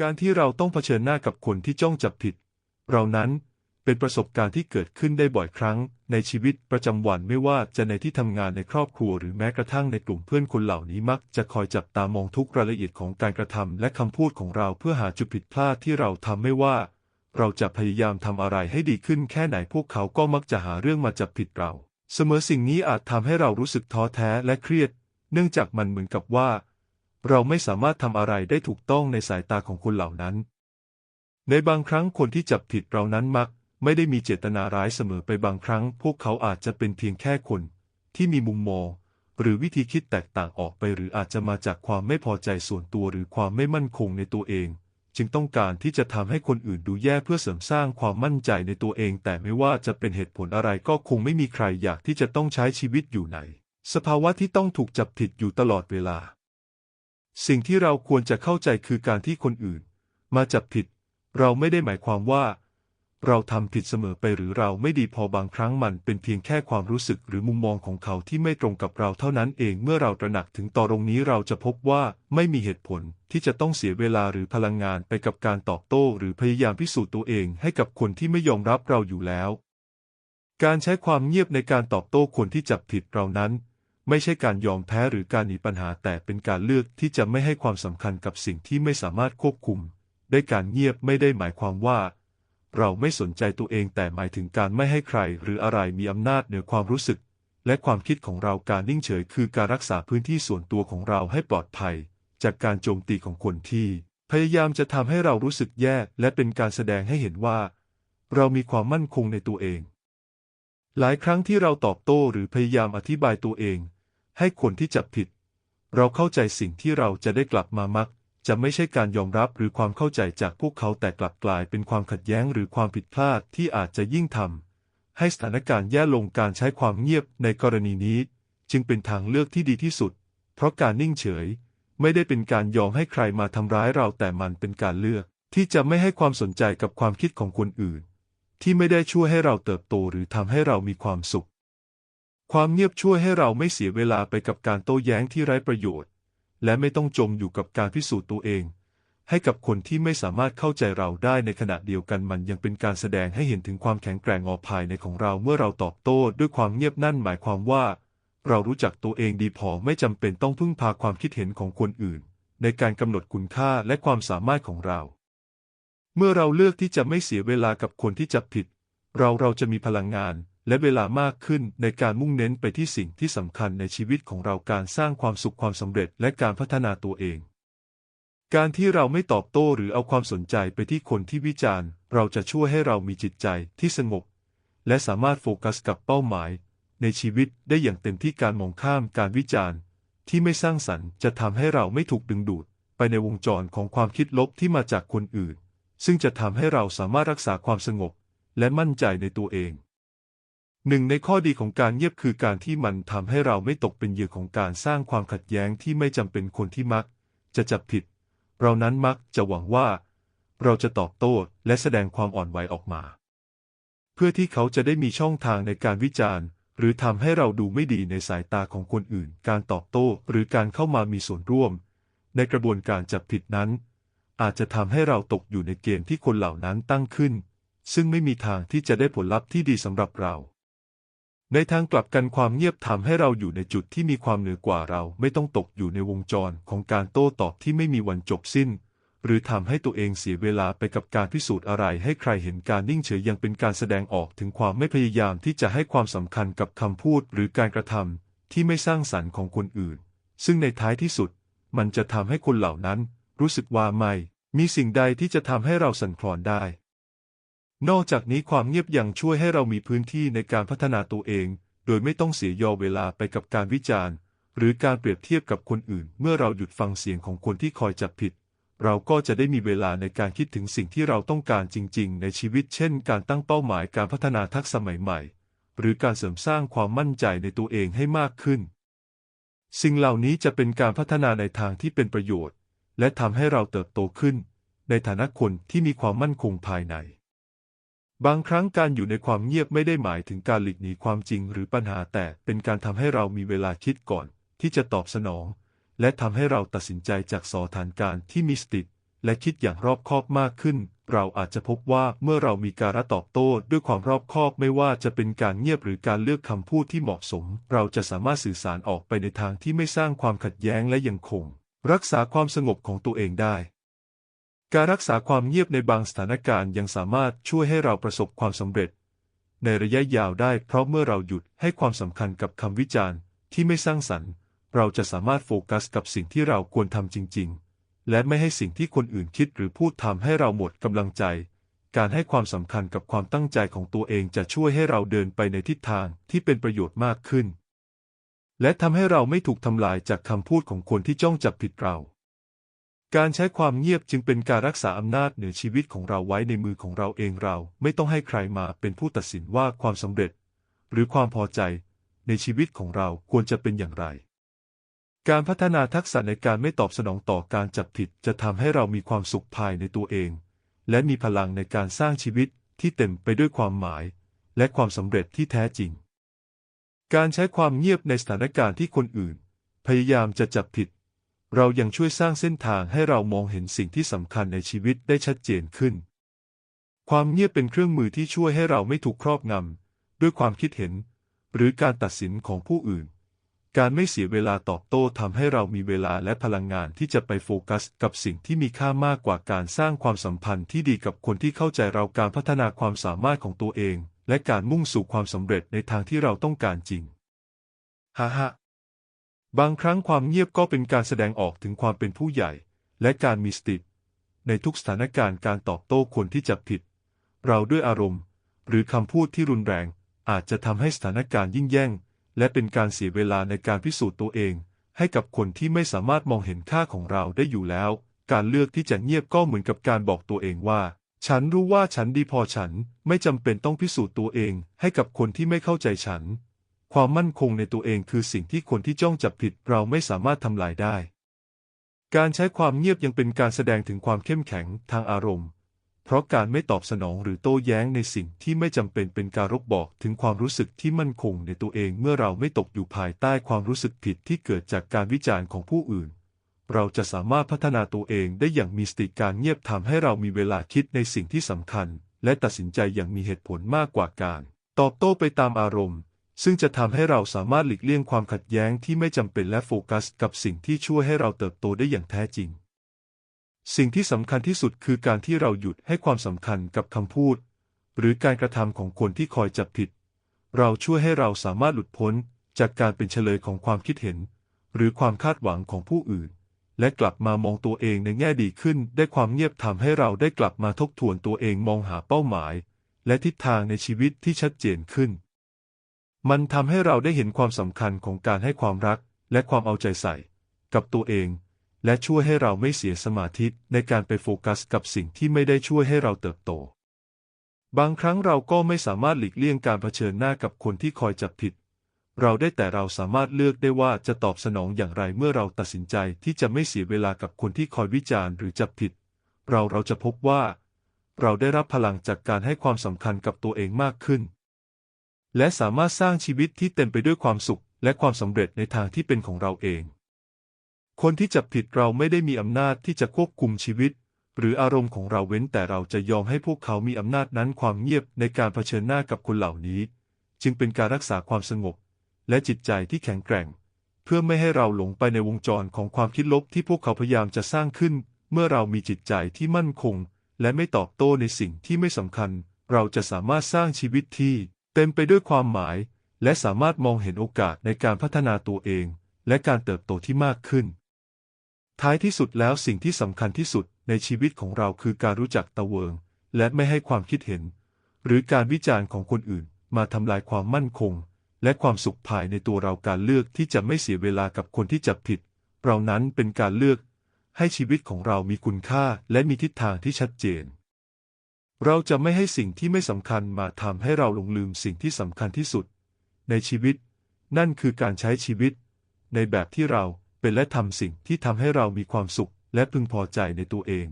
การที่เราต้องเผชิญหน้ากับคนที่จ้องจับผิด เรานั้นเป็นประสบการณ์ที่เกิดขึ้นได้บ่อยครั้ง ในชีวิตประจำวันไม่ว่าจะในที่ทำงานในครอบครัวหรือแม้กระทั่งในกลุ่มเพื่อนคนเหล่านี้มักจะคอยจับตามองทุกรายละเอียดของการกระทำและคำพูดของเราเพื่อหาจุดผิดพลาดที่เราทำไม่ว่า เราจะพยายามทำอะไรให้ดีขึ้นแค่ไหนพวกเขาก็มักจะหาเรื่องมาจับผิดเรา เสมอสิ่งนี้อาจทำให้เรารู้สึกท้อแท้และเครียด เนื่องจากมันเหมือนกับว่า เราไม่สามารถทำอะไรได้ถูกต้องในสายตาของคนเหล่านั้น ในบางครั้งคนที่จับผิดเรานั้นมัก ไม่ได้มีเจตนาร้ายเสมอไปบางครั้ง พวกเขาอาจจะเป็นเพียงแค่คน ที่มีมุมมอง หรือวิธีคิดแตกต่างออกไป หรืออาจจะมาจากความไม่พอใจส่วนตัวหรือความไม่มั่นคงในตัวเอง จึงต้องการที่จะทำให้คนอื่นดูแย่เพื่อเสริมสร้างความมั่นใจในตัวเอง แต่ไม่ว่าจะเป็นเหตุผลอะไรก็คงไม่มีใครอยากที่จะต้องใช้ชีวิตอยู่ในสภาวะที่ต้องถูกจับผิดอยู่ตลอดเวลา สิ่งที่เราควรจะเข้าใจคือการที่คนอื่น มาจับผิด เราไม่ได้หมายความว่า เราทำผิดเสมอไปหรือเราไม่ดีพอบางครั้งมันเป็นเพียงแค่ความรู้สึกหรือมุมมองของเขาที่ไม่ตรงกับเราเท่านั้นเองเมื่อเราตระหนักถึงตรงนี้เราจะพบว่าไม่มีเหตุผลที่จะต้องเสียเวลาหรือพลังงานไปกับการตอบโต้ หรือพยายามพิสูจน์ตัวเองให้กับคนที่ไม่ยอมรับเราอยู่แล้ว การใช้ความเงียบในการตอบโต้คนที่จับผิดเรานั้น ไม่ใช่การยอมแพ้หรือการหนีปัญหาแต่เป็นการเลือกที่จะไม่ให้ความสำคัญกับสิ่งที่ไม่สามารถควบคุม ได้การเงียบไม่ได้หมายความว่า เราไม่สนใจตัวเองแต่หมายถึงการไม่ให้ใคร หรืออะไรมีอำนาจเหนือความรู้สึก และความคิดของเราการนิ่งเฉยคือการรักษาพื้นที่ส่วนตัวของเราให้ปลอดภัย จากการโจมตีของคนที่ พยายามจะทำให้เรารู้สึกแย่และเป็นการแสดงให้เห็นว่า เรามีความมั่นคงในตัวเอง หลายครั้งที่เราตอบโต้หรือพยายามอธิบายตัวเอง ให้คนที่จับผิด เราเข้าใจสิ่งที่เราจะได้กลับมามัก จะไม่ใช่การยอมรับหรือความเข้าใจจากพวกเขาแต่กลับกลายเป็นความขัดแย้งหรือความผิดพลาดที่อาจจะยิ่งทำให้สถานการณ์แย่ลงการใช้ความเงียบในกรณีนี้ จึงเป็นทางเลือกที่ดีที่สุด เพราะการนิ่งเฉย ไม่ได้เป็นการยอมให้ใครมาทำร้ายเราแต่มันเป็นการเลือก ที่จะไม่ให้ความสนใจกับความคิดของคนอื่น ที่ไม่ได้ช่วยให้เราเติบโตหรือทำให้เรามีความสุข ความเงียบช่วยให้เราไม่เสียเวลาไปกับการโต้แย้งที่ไร้ประโยชน์ และไม่ต้องจมอยู่กับการพิสูจน์ตัวเอง ให้กับคนที่ไม่สามารถเข้าใจเราได้ในขณะเดียวกันมันยังเป็นการแสดงให้เห็นถึงความแข็งแกร่งออภายในของเราเมื่อเราตอบโต้ด้วยความเงียบนั่นหมายความว่า เรารู้จักตัวเองดีพอไม่จำเป็นต้องพึ่งพาความคิดเห็นของคนอื่น ในการกำหนดคุณค่าและความสามารถของเรา เมื่อเราเลือกที่จะไม่เสียเวลากับคนที่จับผิด เราเราจะมีพลังงาน และเวลามากขึ้นในการมุ่งเน้นไปที่สิ่งที่สำคัญในชีวิตของเราการสร้างความสุขความสำเร็จและการพัฒนาตัวเอง การที่เราไม่ตอบโต้หรือเอาความสนใจไปที่คนที่วิจารณ์ เราจะช่วยให้เรามีจิตใจที่สงบ และสามารถโฟกัสกับเป้าหมาย ในชีวิตได้อย่างเต็มที่การมองข้ามการวิจารณ์ ที่ไม่สร้างสรรค์จะทำให้เราไม่ถูกดึงดูด ไปในวงจรของความคิดลบที่มาจากคนอื่น ซึ่งจะทำให้เราสามารถรักษาความสงบ และมั่นใจในตัวเอง หนึ่งในข้อดีของการเงียบคือการที่มันทำให้เราไม่ตกเป็นเหยื่อของการสร้างความขัดแย้งที่ไม่จำเป็นคนที่มัก จะจับผิด เรานั้นมักจะหวังว่า เราจะตอบโต้และแสดงความอ่อนไหวออกมา เพื่อที่เขาจะได้มีช่องทางในการวิจารณ์ หรือทำให้เราดูไม่ดีในสายตาของคนอื่น การตอบโต้หรือการเข้ามามีส่วนร่วม ในกระบวนการจับผิดนั้น อาจจะทำให้เราตกอยู่ในเกณฑ์ที่คนเหล่านั้นตั้งขึ้น ซึ่งไม่มีทางที่จะได้ผลลัพธ์ที่ดีสำหรับเรา ในทางกลับกันความเงียบทำให้เราอยู่ในจุดที่มีความเหนือกว่าเราไม่ต้องตกอยู่ในวงจรของการโต้ตอบที่ไม่มีวันจบสิ้น หรือทำให้ตัวเองเสียเวลาไปกับการพิสูจน์อะไรให้ใครเห็นการนิ่งเฉยยังเป็นการแสดงออกถึงความไม่พยายามที่จะให้ความสำคัญกับคำพูดหรือการกระทำที่ไม่สร้างสรรค์ของคนอื่น ซึ่งในท้ายที่สุด มันจะทำให้คนเหล่านั้น รู้สึกว่าไม่ มีสิ่งใดที่จะทำให้เราสั่นคลอนได้ นอกจากนี้ความเงียบยังช่วยให้เรามีพื้นที่ในการพัฒนาตัวเอง โดยไม่ต้องเสียยอเวลาไปกับการวิจารณ์ หรือการเปรียบเทียบกับคนอื่น เมื่อเราหยุดฟังเสียงของคนที่คอยจับผิด เราก็จะได้มีเวลาในการคิดถึงสิ่งที่เราต้องการจริง ๆ ในชีวิต เช่น การตั้งเป้าหมายการพัฒนาทักษะใหม่ๆ หรือการเสริมสร้างความมั่นใจในตัวเองให้มากขึ้น สิ่งเหล่านี้จะเป็นการพัฒนาในทางที่เป็นประโยชน์ และทำให้เราเติบโตขึ้น ในฐานะคนที่มีความมั่นคงภายใน บางครั้งการอยู่ในความเงียบไม่ได้หมายถึงการหลีกหนีความจริงหรือปัญหาแต่เป็นการทำให้เรามีเวลาคิดก่อน ที่จะตอบสนอง และทำให้เราตัดสินใจจากสถานการณ์ที่มีสติและคิดอย่างรอบคอบมากขึ้น เราอาจจะพบว่าเมื่อเรามีการตอบโต้ด้วยความรอบคอบไม่ว่าจะเป็นการเงียบหรือการเลือกคำพูดที่เหมาะสม เราจะสามารถสื่อสารออกไปในทางที่ไม่สร้างความขัดแย้งและยังคง รักษาความสงบของตัวเองได้ การรักษาความเงียบในบางสถานการณ์ยังสามารถช่วยให้เราประสบความสำเร็จ ในระยะยาวได้เพราะเมื่อเราหยุดให้ความสำคัญกับคำวิจารณ์ที่ไม่สร้างสรรค์ เราจะสามารถโฟกัสกับสิ่งที่เราควรทำจริง ๆ และไม่ให้สิ่งที่คนอื่นคิดหรือพูดทำให้เราหมดกำลังใจ การให้ความสำคัญกับความตั้งใจของตัวเองจะช่วยให้เราเดินไปในทิศทางที่เป็นประโยชน์มากขึ้น และทำให้เราไม่ถูกทำลายจากคำพูดของคนที่จ้องจับผิดเรา การใช้ความเงียบจึงเป็นการรักษาอำนาจเหนือชีวิตของเราไว้ในมือของเราเองเรา ไม่ต้องให้ใครมาเป็นผู้ตัดสินว่าความสำเร็จ หรือความพอใจในชีวิตของเราควรจะเป็นอย่างไร การพัฒนาทักษะในการไม่ตอบสนองต่อการจับผิดจะทำให้เรามีความสุขภายในตัวเอง และมีพลังในการสร้างชีวิตที่เต็มไปด้วยความหมาย และความสำเร็จที่แท้จริง การใช้ความเงียบในสถานการณ์ที่คนอื่น พยายามจะจับผิด เรายังช่วยสร้างเส้นทางให้เรามองเห็นสิ่งที่สำคัญในชีวิตได้ชัดเจนขึ้น ความเงียบเป็นเครื่องมือที่ช่วยให้เราไม่ถูกครอบงำด้วยความคิดเห็น หรือการตัดสินของผู้อื่น การไม่เสียเวลาตอบโต้ทำให้เรามีเวลาและพลังงานที่จะไปโฟกัสกับสิ่งที่มีค่ามากกว่าการสร้างความสัมพันธ์ที่ดีกับคนที่เข้าใจเราการพัฒนาความสามารถของตัวเอง และการมุ่งสู่ความสำเร็จในทางที่เราต้องการจริงฮ่าฮ่า บางครั้งความเงียบก็เป็นการแสดงออกถึงความเป็นผู้ใหญ่ และการมีสติ ในทุกสถานการณ์การตอบโต้คนที่จับผิด เราด้วยอารมณ์ หรือคำพูดที่รุนแรง อาจจะทำให้สถานการณ์ยิ่งแย่ง และเป็นการเสียเวลาในการพิสูจน์ตัวเอง ให้กับคนที่ไม่สามารถมองเห็นค่าของเราได้อยู่แล้ว การเลือกที่จะเงียบก็เหมือนกับการบอกตัวเองว่า ฉันรู้ว่าฉันดีพอฉันไม่จำเป็นต้องพิสูจน์ตัวเองให้กับคนที่ไม่เข้าใจฉัน ความมั่นคงในตัวเองคือสิ่งที่คนที่จ้องจับผิดเราไม่สามารถทำลายได้ การใช้ความเงียบยังเป็นการแสดงถึงความเข้มแข็งทางอารมณ์ เพราะการไม่ตอบสนองหรือโต้แย้งในสิ่งที่ไม่จำเป็นเป็นการรบบอกถึงความรู้สึกที่มั่นคงในตัวเองเมื่อเราไม่ตกอยู่ภายใต้ความรู้สึกผิดที่เกิดจากการวิจารณ์ของผู้อื่น เราจะสามารถพัฒนาตัวเองได้อย่างมีสติการเงียบทำให้เรามีเวลาคิดในสิ่งที่สำคัญ และตัดสินใจอย่างมีเหตุผลมากกว่าการ ตอบโต้ไปตามอารมณ์ ซึ่งจะทำให้เราสามารถหลีกเลี่ยงความขัดแย้งที่ไม่จำเป็นและโฟกัสกับสิ่งที่ช่วยให้เราเติบโตได้อย่างแท้จริง สิ่งที่สำคัญที่สุดคือการที่เราหยุดให้ความสำคัญกับคำพูด หรือการกระทำของคนที่คอยจับผิด เราช่วยให้เราสามารถหลุดพ้นจากการเป็นเฉลยของความคิดเห็น หรือความคาดหวังของผู้อื่น และกลับมามองตัวเองในแง่ดีขึ้น ได้ความเงียบทำให้เราได้กลับมาทบทวนตัวเองมองหาเป้าหมาย และทิศทางในชีวิตที่ชัดเจนขึ้น มันทำให้เราได้เห็นความสำคัญของการให้ความรักและความเอาใจใส่ กับตัวเอง และช่วยให้เราไม่เสียสมาธิในการไปโฟกัสกับสิ่งที่ไม่ได้ช่วยให้เราเติบโต บางครั้งเราก็ไม่สามารถหลีกเลี่ยงการเผชิญหน้ากับคนที่คอยจับผิด เราได้แต่เราสามารถเลือกได้ว่าจะตอบสนองอย่างไรเมื่อเราตัดสินใจที่จะไม่เสียเวลากับคนที่คอยวิจารณ์หรือจับผิด เราเราจะพบว่า เราได้รับพลังจากการให้ความสำคัญกับตัวเองมากขึ้น และสามารถสร้างชีวิตที่เต็มไปด้วยความสุข และความสำเร็จในทางที่เป็นของเราเอง คนที่จับผิดเราไม่ได้มีอำนาจที่จะควบคุมชีวิต หรืออารมณ์ของเราเว้นแต่เราจะยอมให้พวกเขามีอำนาจนั้นความเงียบในการเผชิญหน้ากับคนเหล่านี้ จึงเป็นการรักษาความสงบ และจิตใจที่แข็งแกร่ง เพื่อไม่ให้เราหลงไปในวงจรของความคิดลบที่พวกเขาพยายามจะสร้างขึ้น เมื่อเรามีจิตใจที่มั่นคง และไม่ตอบโต้ในสิ่งที่ไม่สำคัญ เราจะสามารถสร้างชีวิตที่ เต็มไปด้วยความหมาย และสามารถมองเห็นโอกาสในการพัฒนาตัวเอง และการเติบโตที่มากขึ้น ท้ายที่สุดแล้วสิ่งที่สำคัญที่สุดในชีวิตของเราคือการรู้จักตะเวิง และไม่ให้ความคิดเห็น หรือการวิจารณ์ของคนอื่น มาทำลายความมั่นคง และความสุขภายในตัวเราการเลือกที่จะไม่เสียเวลากับคนที่จับผิด เรานั้นเป็นการเลือก ให้ชีวิตของเรามีคุณค่าและมีทิศทางที่ชัดเจน เราจะไม่ให้สิ่งที่ไม่สำคัญมาทำให้เราหลงลืมสิ่งที่สำคัญที่สุด ในชีวิต นั่นคือการใช้ชีวิต ในแบบที่เราเป็นและทำสิ่งที่ทำให้เรามีความสุขและพึงพอใจในตัวเอง